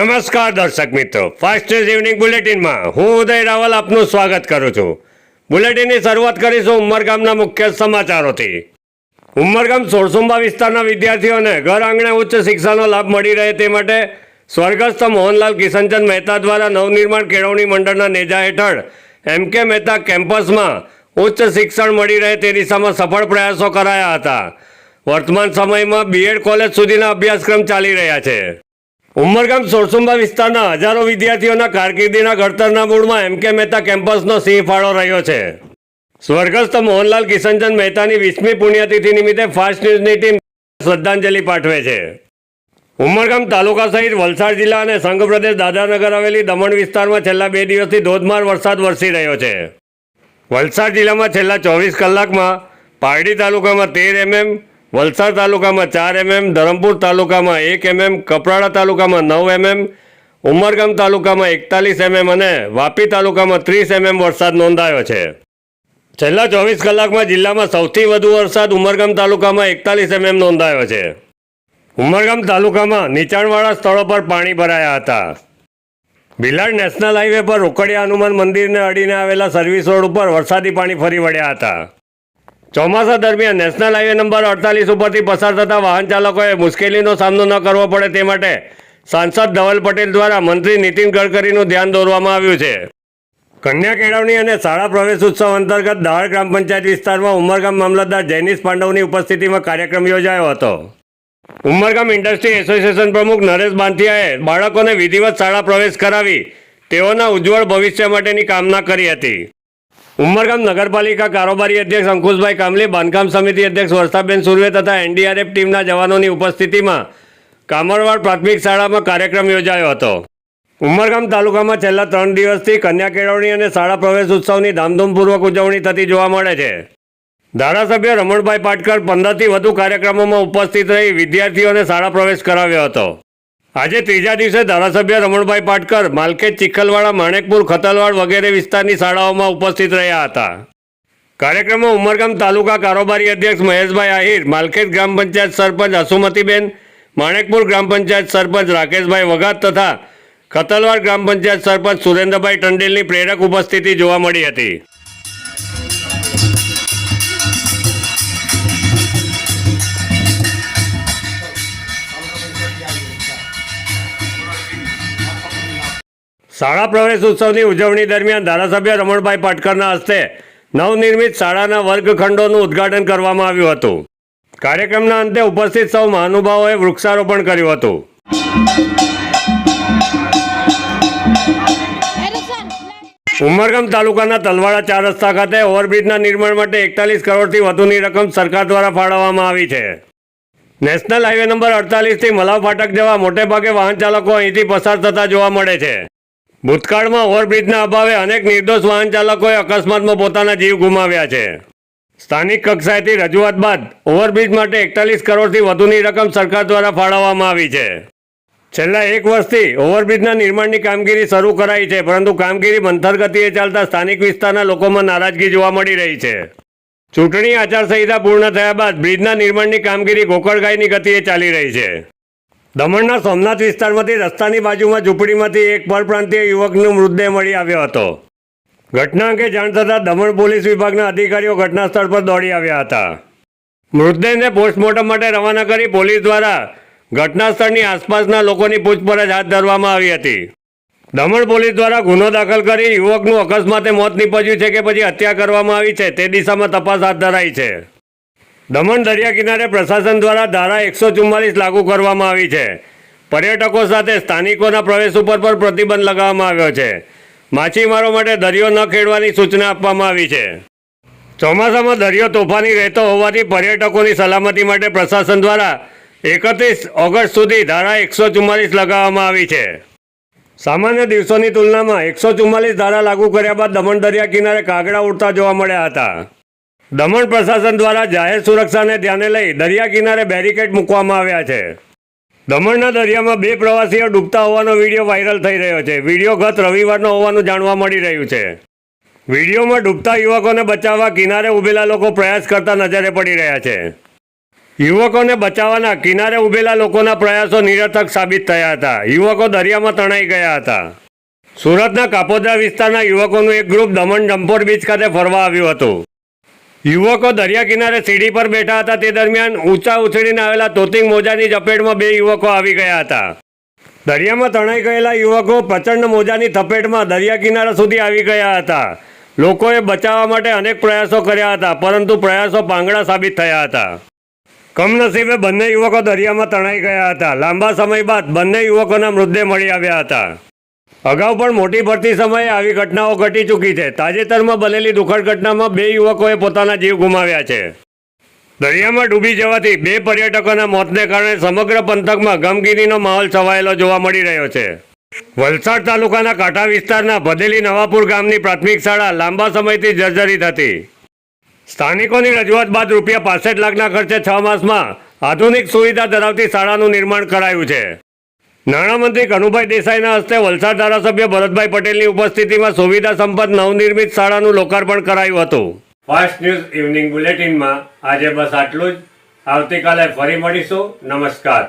નમસ્કાર દર્શક મિત્રો. ફાસ્ટ ઇવનિંગ બુલેટિનમાં હું ઉદય રાવલ આપનું સ્વાગત કરું છું. બુલેટિનની શરૂઆત કરીશું ઉમરગામના મુખ્ય સમાચારોથી. ઉમરગામ સોળસુંબા વિસ્તારના વિદ્યાર્થીઓને ઘર આંગણે ઉચ્ચ શિક્ષાનો લાભ મળી રહે તે માટે સ્વર્ગસ્થ મોહનલાલ કિશનચંદ મહેતા દ્વારા નવનિર્માણ કેળવણી મંડળના નેજા હેઠળ એમ કે મહેતા કેમ્પસમાં ઉચ્ચ શિક્ષણ મળી રહે તે દિશામાં સફળ પ્રયાસો કરાયા હતા. વર્તમાન સમયમાં બીએડ કોલેજ સુધીના અભ્યાસક્રમ ચાલી રહ્યા છે. ઉમરગામ સોરસુંબા વિસ્તારના હજારો વિદ્યાર્થીઓના કારકિર્દીના ઘડતરના મૂળમાં એમ કે મહેતા કેમ્પસનો સિંહ ફાળો રહ્યો છે. સ્વર્ગસ્થ મોહનલાલ કિશનચંદ મહેતાની વીસમી પુણ્યતિથિ નિમિત્તે ફાસ્ટ ન્યૂઝની ટીમ શ્રદ્ધાંજલિ પાઠવે છે. ઉમરગામ તાલુકા સહિત વલસાડ જિલ્લા અને સંઘ પ્રદેશ દાદાનગર આવેલી દમણ વિસ્તારમાં છેલ્લા બે દિવસથી ધોધમાર વરસાદ વરસી રહ્યો છે. વલસાડ જિલ્લામાં છેલ્લા ચોવીસ કલાકમાં પારડી તાલુકામાં તેર એમએમ વલસાડ તાલુકામાં ચાર એમએમ, ધરમપુર તાલુકામાં એક એમએમ, કપરાડા તાલુકામાં નવ એમએમ, ઉમરગામ તાલુકામાં એકતાલીસ એમએમ અને વાપી તાલુકામાં ત્રીસ એમએમ વરસાદ નોંધાયો છે. છેલ્લા ચોવીસ કલાકમાં જિલ્લામાં સૌથી વધુ વરસાદ ઉમરગામ તાલુકામાં એકતાલીસ એમએમ નોંધાયો છે. ઉમરગામ તાલુકામાં નીચાણવાળા સ્થળો પર પાણી ભરાયા હતા. ભિલાડ નેશનલ હાઈવે પર રોકડિયા હનુમાન મંદિરને અડીને આવેલા સર્વિસ રોડ ઉપર વરસાદી પાણી ફરી વળ્યા હતા. ચોમાસા દરમિયાન નેશનલ હાઈવે નંબર અડતાલીસ ઉપરથી પસાર થતા વાહન ચાલકોએ મુશ્કેલીનો સામનો ન કરવો પડે તે માટે સાંસદ ધવલ પટેલ દ્વારા મંત્રી નીતિન ગડકરીનું ધ્યાન દોરવામાં આવ્યું છે. કન્યા કેળવણી અને શાળા પ્રવેશ ઉત્સવ અંતર્ગત દાળ ગ્રામ પંચાયત વિસ્તારમાં ઉમરગામ મામલતદાર જૈનિશ પાંડવની ઉપસ્થિતિમાં કાર્યક્રમ યોજાયો હતો. ઉમરગામ ઇન્ડસ્ટ્રી એસોસિએશન પ્રમુખ નરેશ બાંધિયાએ બાળકોને વિધિવત શાળા પ્રવેશ કરાવી તેઓના ઉજ્જવળ ભવિષ્ય માટેની કામના કરી હતી. ઉમરગામ નગરપાલિકા કારોબારી અધ્યક્ષ અંકુશભાઈ કામલી, બાંધકામ સમિતિ અધ્યક્ષ વર્ષાબેન સુરવે તથા એનડીઆરએફ ટીમના જવાનોની ઉપસ્થિતિમાં કામરવાડ પ્રાથમિક શાળામાં કાર્યક્રમ યોજાયો હતો. ઉમરગામ તાલુકામાં છેલ્લા ત્રણ દિવસથી કન્યા કેળવણી અને શાળા પ્રવેશ ઉત્સવની ધામધૂમપૂર્વક ઉજવણી થતી જોવા મળે છે. ધારાસભ્ય રમણભાઈ પાટકર પંદરથી વધુ કાર્યક્રમોમાં ઉપસ્થિત રહી વિદ્યાર્થીઓને શાળા પ્રવેશ કરાવ્યો હતો. આજે ત્રીજા દિવસે ધારાસભ્ય રમણભાઈ પાટકર, માલકેજ ચિખલવાડા, માણેકપુર, ખતલવાડ વગેરે વિસ્તારની શાળાઓમાં ઉપસ્થિત રહ્યા હતા. કાર્યક્રમમાં ઉમરગામ તાલુકા કારોબારી અધ્યક્ષ મહેશભાઈ આહિર, માલકેજ ગ્રામ પંચાયત સરપંચ અસુમતીબેન, માણેકપુર ગ્રામ પંચાયત સરપંચ રાકેશભાઈ વઘાત તથા ખતલવાડ ગ્રામ પંચાયત સરપંચ સુરેન્દ્રભાઈ ટંડેલની પ્રેરક ઉપસ્થિતિ જોવા મળી હતી. શાળા પ્રવેશ ઉત્સવની ઉજવણી દરમિયાન ધારાસભ્ય રમણભાઈ પાટકરના હસ્તે નવનિર્મિત શાળાના વર્ગખંડોનું ઉદ્ઘાટન કરવામાં આવ્યું હતું. કાર્યક્રમના અંતે ઉપસ્થિત સૌ મહાનુભાવોએ વૃક્ષારોપણ કર્યું હતું. ઉમરગામ તાલુકાના તલવાડા ચાર રસ્તા ખાતે ઓવરબ્રિજના નિર્માણ માટે એકતાલીસ કરોડથી વધુની રકમ સરકાર દ્વારા ફાળવવામાં આવી છે. નેશનલ હાઈવે નંબર અડતાલીસથી મલાવ ફાટક જેવા મોટેભાગે વાહન ચાલકો અહીંથી પસાર થતા જોવા મળે છે. ભૂતકાળમાં ઓવરબ્રિજના અભાવે અનેક નિર્દોષ વાહન ચાલકોએ અકસ્માતમાં પોતાના જીવ ગુમાવ્યા છે. સ્થાનિક કક્ષાએથી રજૂઆત બાદ ઓવરબ્રિજ માટે એકતાલીસ કરોડથી વધુની રકમ સરકાર દ્વારા ફાળવવામાં આવી છે. છેલ્લા એક વર્ષથી ઓવરબ્રિજના નિર્માણની કામગીરી શરૂ કરાઈ છે, પરંતુ કામગીરી મંથર ગતિએ ચાલતા સ્થાનિક વિસ્તારના લોકોમાં નારાજગી જોવા મળી રહી છે. ચૂંટણી આચારસંહિતા પૂર્ણ થયા બાદ બ્રિજના નિર્માણની કામગીરી ગોકળગાયની ગતિએ ચાલી રહી છે. દમણના સોમનાથ વિસ્તારમાંથી રસ્તાની બાજુમાં ઝૂંપડીમાંથી એક પરપ્રાંતીય યુવકનો મૃતદેહ મળી આવ્યો હતો. ઘટના અંગે જાણ થતાં દમણ પોલીસ વિભાગના અધિકારીઓ ઘટનાસ્થળ પર દોડી આવ્યા હતા. મૃતદેહને પોસ્ટમોર્ટમ માટે રવાના કરી પોલીસ દ્વારા ઘટનાસ્થળની આસપાસના લોકોની પૂછપરછ હાથ ધરવામાં આવી હતી. દમણ પોલીસ દ્વારા ગુનો દાખલ કરી યુવકનું અકસ્માતે મોત નીપજ્યું છે કે પછી હત્યા કરવામાં આવી છે તે દિશામાં તપાસ હાથ ધરાઈ છે. દમણ દરિયા કિનારે પ્રશાસન દ્વારા ધારા એકસો ચુમ્માલીસ લાગુ કરવામાં આવી છે. પર્યટકો સાથે સ્થાનિકોના પ્રવેશ ઉપર પણ પ્રતિબંધ લગાવવામાં આવ્યો છે. માછીમારો માટે દરિયો ન ખેડવાની સૂચના આપવામાં આવી છે. ચોમાસામાં દરિયો તોફાની રહેતો હોવાથી પર્યટકોની સલામતી માટે પ્રશાસન દ્વારા એકત્રીસ ઓગસ્ટ સુધી ધારા એકસો ચુમ્માલીસ લગાવવામાં આવી છે. સામાન્ય દિવસોની તુલનામાં એકસો ચુમ્માલીસ ધારા લાગુ કર્યા બાદ દમણ દરિયા કિનારે કાગડા ઉડતા જોવા મળ્યા હતા. દમણ પ્રશાસન દ્વારા જાહેર સુરક્ષાને ધ્યાને લઈ દરિયા કિનારે બેરિકેડ મૂકવામાં આવ્યા છે. દમણના દરિયામાં બે પ્રવાસીઓ ડૂબતા હોવાનો વીડિયો વાયરલ થઈ રહ્યો છે. વીડિયો ગત રવિવારનો હોવાનું જાણવા મળી રહ્યું છે. વિડીયોમાં ડૂબતા યુવકોને બચાવવા કિનારે ઊભેલા લોકો પ્રયાસ કરતા નજરે પડી રહ્યા છે. યુવકોને બચાવવાના કિનારે ઉભેલા લોકોના પ્રયાસો નિરર્થક સાબિત થયા હતા. યુવકો દરિયામાં તણાઈ ગયા હતા. સુરતના કાપોદ્રા વિસ્તારના યુવકોનું એક ગ્રુપ દમણ ડમ્પોર બીચ ખાતે ફરવા આવ્યું હતું. યુવકો દરિયા કિનારે સીડી પર બેઠા હતા. તે દરમિયાન ઊંચા ઉછળીને આવેલા તોતિંગ મોજાની ઝપેટમાં બે યુવકો આવી ગયા હતા. દરિયામાં તણાઈ ગયેલા યુવકો પ્રચંડ મોજાની થપેટમાં દરિયા કિનારા સુધી આવી ગયા હતા. લોકોએ બચાવવા માટે અનેક પ્રયાસો કર્યા હતા, પરંતુ પ્રયાસો પાંગડા સાબિત થયા હતા. કમનસીબે બંને યુવકો દરિયામાં તણાઈ ગયા હતા. લાંબા સમય બાદ બંને યુવકોના મૃતદેહ મળી આવ્યા હતા. અગાઉ પણ મોટી ભરતી સમયે આવી ઘટનાઓ ઘટી ચૂકી છે. તાજેતરમાં બનેલી દુઃખદ ઘટનામાં બે યુવકોએ પોતાના જીવ ગુમાવ્યા છે. દરિયામાં ડૂબી જવાથી બે પર્યટકોના મોતને કારણે સમગ્ર પંથકમાં ગમગીનીનો માહોલ છવાયેલો જોવા મળી રહ્યો છે. વલસાડ તાલુકાના કાંઠા વિસ્તારના ભદેલી નવાપુર ગામની પ્રાથમિક શાળા લાંબા સમયથી જર્જરિત હતી. સ્થાનિકોની રજૂઆત બાદ રૂપિયા પાસઠ લાખના ખર્ચે છ માસમાં આધુનિક સુવિધા ધરાવતી શાળાનું નિર્માણ કરાયું છે. નાણામંત્રી કનુભાઈ દેસાઈના હસ્તે વલસાડ ધારાસભ્ય ભરતભાઈ પટેલની ઉપસ્થિતિમાં સુવિધા સંપન્ન નવનિર્મિત શાળાનું લોકાર્પણ કરાયું હતું. ફાસ્ટ ન્યૂઝ ઇવનિંગ બુલેટિનમાં આજે બસ આટલું જ. આવતીકાલે ફરી મળીશું. નમસ્કાર.